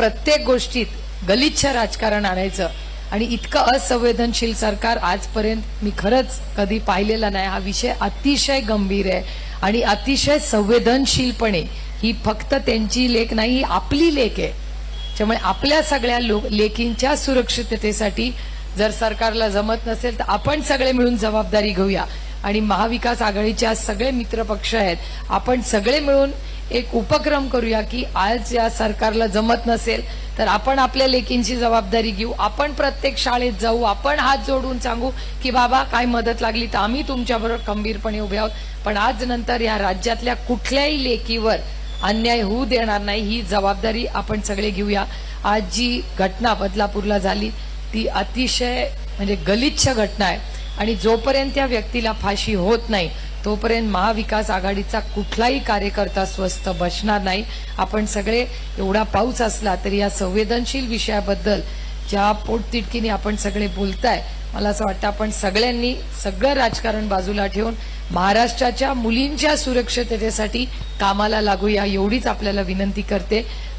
प्रत्येक गोष्टीत गलिच्छ राजकारण आणायचं. आणि इतकं असंवेदनशील सरकार आजपर्यंत मी खरंच कधी पाहिलेला नाही. हा विषय अतिशय गंभीर आहे. आणि अतिशय संवेदनशीलपणे ही फक्त त्यांची लेख नाही ही आपली लेख आहे. त्यामुळे आपल्या सगळ्या लोक लेखींच्या सुरक्षिततेसाठी जर सरकारला जमत नसेल तर आपण सगळे मिळून जबाबदारी घेऊया. आणि महाविकास आघाडीचे आज सगळे मित्र पक्ष आहेत. आपण सगळे मिळून एक उपक्रम करूया की आज या सरकारला जमत नसेल तर आपण आपल्या लेकींची जबाबदारी घेऊ. आपण प्रत्येक शाळेत जाऊ आपण हात जोडून सांगू की बाबा काय मदत लागली तर आम्ही तुमच्याबरोबर खंबीरपणे उभे आहोत. पण आज नंतर या राज्यातल्या कुठल्याही लेकीवर अन्याय होऊ देणार नाही ही जबाबदारी आपण सगळे घेऊया. आज जी घटना बदलापूरला झाली ती अतिशय म्हणजे गलिच्छ घटना आहे. आणि जोपर्यंत त्या व्यक्तीला फाशी होत नाही तोपर्यंत महाविकास आघाडीचा कुठलाही कार्यकर्ता स्वस्थ बसणार नाही. आपण सगळे एवढा पाऊस असला तरी या संवेदनशील विषयाबद्दल ज्या पोटतिडकीने आपण सगळे बोलताय मला असं वाटतं आपण सगळ्यांनी सगळं राजकारण बाजूला ठेवून महाराष्ट्राच्या मुलींच्या सुरक्षिततेसाठी कामाला लागूया एवढीच आपल्याला विनंती करते.